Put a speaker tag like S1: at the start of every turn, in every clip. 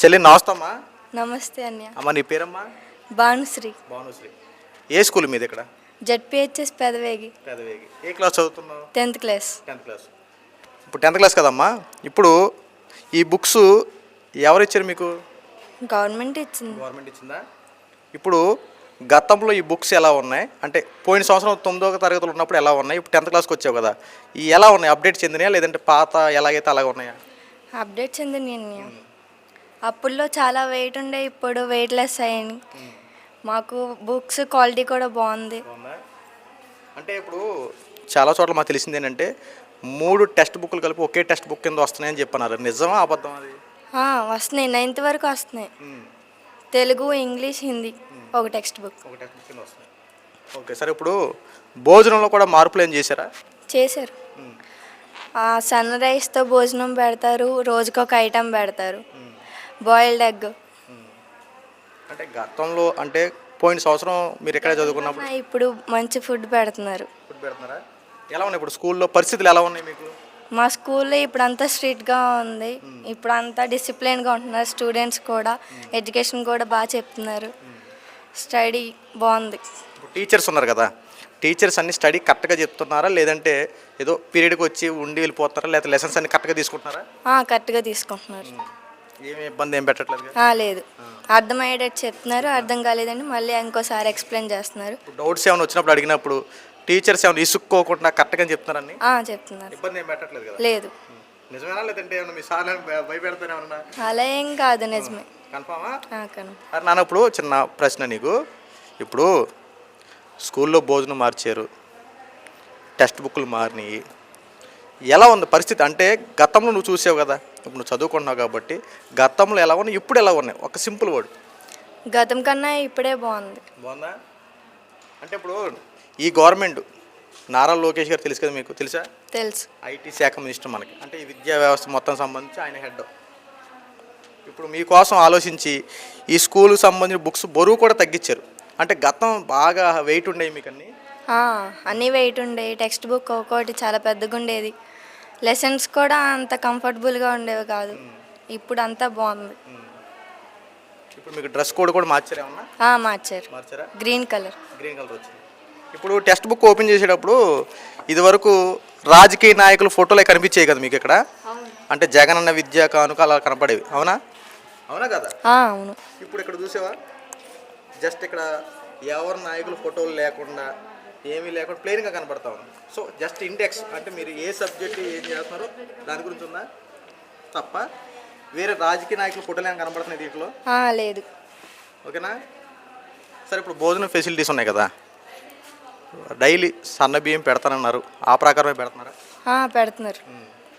S1: చెల్లి నమస్తమ్మా.
S2: నమస్తే అన్య
S1: అమ్మ నీ పేరమ్మా?
S2: భానుశ్రీ.
S1: భానుశ్రీ. ఏ స్కూల్ మీది ఇక్కడ?
S2: జడ్పిహెచ్ఎస్ పెదవేగి.
S1: పేదవేగి. ఏ క్లాస్ చదువుతున్నావు?
S2: Tenth class.
S1: Tenth class. ఇప్పుడు టెన్త్ క్లాస్ కదమ్మా? ఇప్పుడు ఈ బుక్స్ ఎవరు ఇచ్చారు మీకు?
S2: గవర్నమెంట్ ఇచ్చింది.
S1: గవర్నమెంట్ ఇచ్చిందా? ఇప్పుడు గతంలో ఈ బుక్స్ ఎలా ఉన్నాయి? అంటే పోయిన సంవత్సరం తొమ్మిదో తరగతులు ఉన్నప్పుడు ఎలా ఉన్నాయి? ఇప్పుడు టెన్త్ క్లాస్కి వచ్చావు కదా ఈ ఎలా ఉన్నాయి? అప్డేట్ చెందినాయా? లేదంటే పాత ఎలాగైతే అలాగే ఉన్నాయా?
S2: అప్డేట్ చెందింది అన్య అప్పుల్లో చాలా వెయిట్ ఉండే ఇప్పుడు వెయిట్ లెస్ అయ్యాయి మాకు బుక్స్ క్వాలిటీ కూడా బాగుంది.
S1: అంటే ఇప్పుడు చాలా చోట్ల మాకు తెలిసింది ఏంటంటే మూడు టెక్స్ట్ బుక్లు కలిపి ఒకే టెక్స్ట్ బుక్ కింద వస్తున్నాయని చెప్పన్నారు. నిజమా అబద్ధం అది?
S2: వస్తున్నాయి. నైన్త్ వరకు వస్తున్నాయి. తెలుగు ఇంగ్లీష్ హిందీ ఒక టెక్స్ట్ బుక్
S1: ఒక టెక్స్ట్ బుక్ కింద వస్తున్నాయి. ఓకే సరే ఇప్పుడు భోజనంలో కూడా మార్పులు ఏం చేశారా?
S2: చేశారు. సన్ రైస్తో భోజనం పెడతారు రోజుకొక ఐటెం పెడతారు. Boiled egg.
S1: అంటే గతంలో అంటే పోయిన సంవత్సరం మీరు ఎక్కడ చదువుకున్నప్పుడు?
S2: ఇప్పుడు మంచి ఫుడ్ పెడుతున్నారు.
S1: ఫుడ్ పెడుతున్నారా? ఎలా ఉన్నాయి ఇప్పుడు స్కూల్లో పరిస్థితులు ఎలా ఉన్నాయి మీకు?
S2: మా స్కూల్లో ఇప్పుడు అంతా స్ట్రిక్ట్గా ఉంది. ఇప్పుడు అంతా డిసిప్లిన్గా ఉంటున్నారు స్టూడెంట్స్ కూడా. ఎడ్యుకేషన్ కూడా బాగా చెప్తున్నారు. స్టడీ బాగుంది.
S1: ఇప్పుడు టీచర్స్ ఉన్నారు కదా. టీచర్స్ అన్ని స్టడీ కరెక్ట్గా చెప్తున్నారా? లేదంటే ఏదో పీరియడ్కి వచ్చి ఉండి వెళ్ళిపోతున్నారా లేకపోతే లెసన్స్ అన్ని కరెక్ట్గా తీసుకుంటున్నారా?
S2: కరెక్ట్గా తీసుకుంటున్నారు.
S1: ఏమి ఇబ్బంది ఏం పెట్టట్లేదు
S2: ఆ, లేదు. అర్థమయ్యేటట్టు చెప్తున్నారు అర్థం కాలేదండి. మళ్ళీ ఇంకోసారి ఎక్స్ప్లెయిన్ చేస్తున్నారు.
S1: డౌట్స్ ఏమైనా వచ్చినప్పుడు అడిగినప్పుడు టీచర్స్ ఏమైనా ఇసుక్కోకుండా కరెక్ట్గా చెప్తున్నారని?
S2: ఆ, చెప్తున్నారు.
S1: ఇబ్బంది ఏం పెట్టట్లేదు కదా?
S2: లేదు.
S1: నిజమేనా లేదంటే ఏమన్నా మీ సార్ భయపెడతానే ఏమన్నా?
S2: అలా ఏం కాదు నిజమే.
S1: కన్ఫామా?
S2: ఆ, కను
S1: అరే నాన్న ఇప్పుడు చిన్న ప్రశ్న నీకు. ఇప్పుడు స్కూల్లో భోజనం మార్చారు. టెక్స్ట్ బుక్లు మారినాయి. ఎలా ఉంది పరిస్థితి? అంటే గతంలో నువ్వు చూసావు కదా ఇప్పుడు నువ్వు చదువుకుంటున్నావు కాబట్టి గతంలో ఎలా ఉన్నాయి ఇప్పుడు ఎలా ఉన్నాయి? ఒక సింపుల్ వర్డ్.
S2: గతం కన్నా ఇప్పుడే బాగుంది.
S1: బాగుందా? అంటే ఇప్పుడు ఈ గవర్నమెంట్ నారా లోకేష్ గారు తెలుసు కదా మీకు? తెలుసా?
S2: తెలుసు.
S1: ఐటీ శాఖ మినిస్టర్ మనకి. అంటే ఈ విద్యా వ్యవస్థ మొత్తం సంబంధించి ఆయన హెడ్. ఇప్పుడు మీకోసం ఆలోచించి ఈ స్కూల్కి సంబంధించిన బుక్స్ బరువు కూడా తగ్గించారు. అంటే గతం బాగా వెయిట్ ఉండేవి మీకు అన్ని
S2: అన్నీ వెయిట్ ఉండే. టెక్స్ట్ బుక్ ఒక్కొక్కటి చాలా పెద్దగా ఉండేది లెసన్స్ కూడా అంత కంఫర్టబుల్గా ఉండేవి కాదు. ఇప్పుడు అంతా బాగుంది
S1: ఇప్పుడు మీకు డ్రెస్ కోడ్ కూడా మార్చారు ఏమన్నా?
S2: ఆ, మార్చారు.
S1: మార్చారా?
S2: గ్రీన్ కలర్
S1: గ్రీన్ కలర్ వచ్చింది. ఇప్పుడు టెక్స్ట్ బుక్ ఓపెన్ చేసేటప్పుడు ఇదివరకు రాజకీయ నాయకుల ఫోటోలే కనిపించాయి కదా మీకు ఇక్కడ? అంటే జగన్ అన్న విద్యా కానుక అలా కనపడేవి. అవునా? అవునా కదా?
S2: అవును.
S1: ఇప్పుడు ఇక్కడ చూసావా? జస్ట్ ఇక్కడ ఎవరి నాయకుల ఫోటోలు లేకుండా ఏమీ లేకుండా ప్లెయిన్గా కనపడతా ఉంది. సో జస్ట్ ఇండెక్స్ అంటే మీరు ఏ సబ్జెక్ట్ ఏం చేస్తున్నారో దాని గురించి ఉందా? తప్ప వేరే రాజకీయ నాయకుల ఫోటోలు ఏమైనా కనపడుతున్నాయి దీంట్లో?
S2: లేదు.
S1: ఓకేనా? సరే ఇప్పుడు భోజనం ఫెసిలిటీస్ ఉన్నాయి కదా. డైలీ సన్న బియ్యం పెడతానన్నారు. ఆ ప్రకారమే పెడుతున్నారా?
S2: ఆ, పెడుతున్నారు.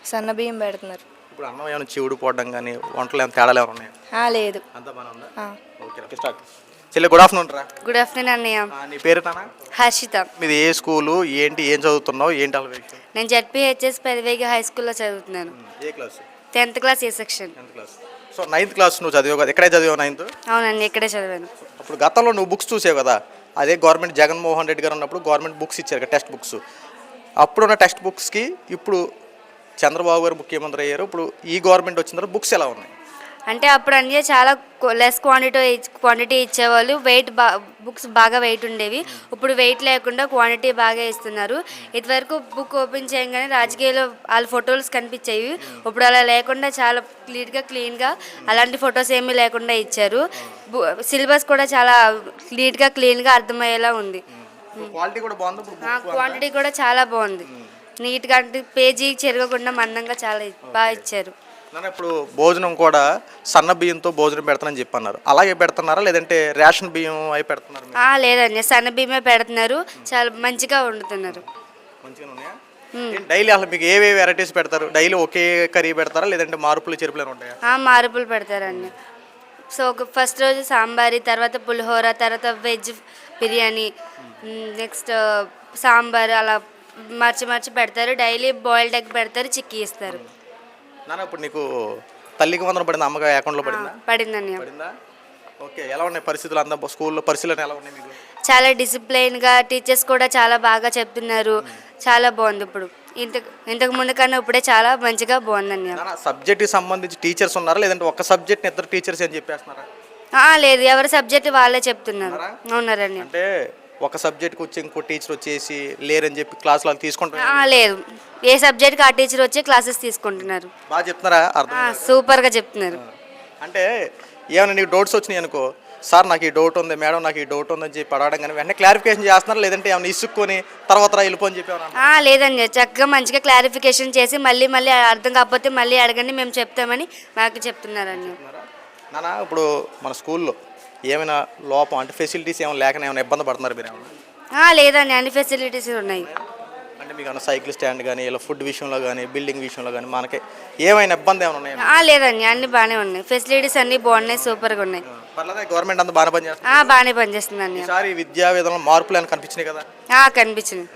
S2: సన్న బియ్యం పెడుతున్నారు.
S1: ఇప్పుడు అన్నం ఏమైనా చెవుడు పోవడం కానీ వంటలు ఏమైనా తేడాలు ఏమైనా ఉన్నాయా?
S2: లేదు.
S1: అంతా బాగా ఉందా. Okay okay start. చెల్లి గుడ్ ఆఫ్టర్నూన్ రా.
S3: గుడ్ ఆఫ్టర్నూన్ అన్నయ్య.
S1: ఆ, నీ పేరు నానా
S3: హర్షిత.
S1: మీది ఏ స్కూలు ఏంటి ఏం చదువుతున్నావు ఏంటి అలా విషయం?
S3: నేను జడ్పిహెచ్ఎస్ పెదవేగి హై స్కూల్లో చదువుతున్నాను.
S1: ఏ క్లాస్?
S3: టెన్త్ క్లాస్ ఏ section.
S1: Tenth class. So ninth class నువ్వు చదివావు కదా ఎక్కడే చదివావు నైన్త్?
S3: అవునండి ఇక్కడే చదివాను.
S1: అప్పుడు గతంలో నువ్వు బుక్స్ చూసావు కదా అదే గవర్నమెంట్ జగన్మోహన్ రెడ్డి గారు ఉన్నప్పుడు గవర్నమెంట్ బుక్స్ ఇచ్చారు కదా టెక్స్ట్ బుక్స్. అప్పుడున్న టెక్స్ట్ బుక్స్కి ఇప్పుడు చంద్రబాబు గారు ముఖ్యమంత్రి అయ్యారు ఇప్పుడు ఈ గవర్నమెంట్ వచ్చిన తర్వాత బుక్స్ ఎలా ఉన్నాయి?
S3: అంటే అప్పుడు అన్నీ చాలా లెస్ క్వాంటిటీ క్వాంటిటీ ఇచ్చేవాళ్ళు. వెయిట్ బా బుక్స్ బాగా వెయిట్ ఉండేవి. ఇప్పుడు వెయిట్ లేకుండా క్వాంటిటీ బాగా ఇస్తున్నారు. ఇదివరకు బుక్ ఓపెన్ చేయగానే రాజకీయాల్లో వాళ్ళ ఫొటోస్ కనిపించేవి. ఇప్పుడు అలా లేకుండా చాలా క్లీన్గా క్లీన్గా అలాంటి ఫొటోస్ ఏమీ లేకుండా ఇచ్చారు. సిలబస్ కూడా చాలా నీట్గా క్లీన్గా అర్థమయ్యేలా ఉంది.
S1: క్వాలిటీ కూడా బాగుంది? ఇప్పుడు
S3: ఆ క్వాంటిటీ కూడా చాలా బాగుంది. నీట్గా అంటే పేజీ చెరగకుండా మందంగా చాలా బాగా ఇచ్చారు.
S1: నాన్న ఇప్పుడు భోజనం కూడా సన్న బియ్యంతో భోజనం పెడతానని చెప్పన్నారు. అలాగే పెడుతున్నారా? లేదంటే రేషన్ బియ్యం అవి పెడుతున్నారు?
S3: ఆ, లేదండి. సన్న బియ్యమే పెడుతున్నారు. చాలా మంచిగా వండుతున్నారు.
S1: మంచిగా ఉన్నాయా? డైలీ అసలు మీకు ఏవే వెరైటీస్ పెడతారు? డైలీ ఒకే కర్రీ పెడతారా? లేదంటే మార్పులు చెరుపులు ఉంటాయా?
S3: ఆ, మారుపులు పెడతారండి. సో ఒక ఫస్ట్ రోజు సాంబారి తర్వాత పులిహోర తర్వాత వెజ్ బిర్యానీ నెక్స్ట్ సాంబార్ అలా మార్చి మార్చి పెడతారు. డైలీ బాయిల్డ్ ఎగ్ పెడతారు చిక్కీ ఇస్తారు.
S1: నాన్న ఇప్పుడు నీకు తల్లికి వందనం పడిందా అమ్మగా అకౌంట్లో పడిందా?
S3: పడిందండి
S1: పడిందా? ఓకే ఎలా ఉన్నాయి పరిస్థితులు? అంతా స్కూల్లో పరిశీలన ఎలా ఉన్నాయి మీకు?
S3: చాలా డిసిప్లైన్గా టీచర్స్ కూడా చాలా బాగా చెప్తున్నారు. చాలా బాగుంది ఇప్పుడు. ఇంత ఇంతకు ముందు కన్నా ఇప్పుడే చాలా మంచిగా బాగుందండి
S1: సబ్జెక్ట్కి సంబంధించి టీచర్స్ ఉన్నారా? లేదంటే ఒక సబ్జెక్ట్ని ఇద్దరు టీచర్స్ అని చెప్పేస్తున్నారా?
S3: ఆ, లేదు. ఎవరి సబ్జెక్ట్ వాళ్ళే చెప్తున్నారు. ఉన్నారండి.
S1: అంటే ఒక సబ్జెక్ట్కి వచ్చి ఇంకో టీచర్ వచ్చేసి లేరని చెప్పి క్లాసులు తీసుకుంటారు?
S3: లేదు. ఏ సబ్జెక్ట్కి ఆ టీచర్ వచ్చి క్లాసెస్ తీసుకుంటున్నారు.
S1: బాగా చెప్తున్నారా? అర్థం
S3: ఆ, సూపర్గా చెప్తున్నారు.
S1: అంటే ఏమైనా నీకు డౌట్స్ వచ్చినాయి అనుకో సార్ నాకు ఈ డౌట్ ఉంది మేడం నాకు ఈ డౌట్ ఉందని చెప్పి అడగడం కానీ వెంటనే క్లారిఫికేషన్ చేస్తున్నారు? లేదంటే ఏమైనా ఇసుక్కొని తర్వాత వెళ్ళిపోని చెప్పి ఏమన్నా
S3: ఆ, లేదండి. చక్కగా మంచిగా క్లారిఫికేషన్ చేసి మళ్ళీ మళ్ళీ అర్థం కాకపోతే మళ్ళీ అడగండి మేము చెప్తామని మాకు చెప్తున్నారండి?
S1: నాన్న ఇప్పుడు మన స్కూల్లో ఏమైనా లోపం అంటే ఫెసిలిటీస్ ఏమైనా లేకనే ఏమైనా ఇబ్బంది పడుతున్నారు మీరు ఏమైనా?
S3: ఆ, లేదండి. అన్ని ఫెసిలిటీస్ ఉన్నాయి.
S1: అంటే మీకు సైకిల్ స్టాండ్ కానీ ఇలా ఫుడ్ విషయంలో కానీ బిల్డింగ్ విషయంలో కానీ మనకి ఏమైనా ఇబ్బంది ఏమైనా ఉన్నాయా?
S3: ఆ, లేదండి అన్ని బాగానే ఉన్నాయి. ఫెసిలిటీస్ అన్నీ బాగున్నాయి సూపర్గా ఉన్నాయి.
S1: పర్లేదా? గవర్నమెంట్ అంతా బాగానే పనిచేస్తుంది.
S3: ఆ, బాగానే పనిచేస్తుందండి.
S1: ఈసారి విద్యా విధానంలో మార్పులు ఏమైనా కనిపించినాయి కదా?
S3: ఆ, కనిపించింది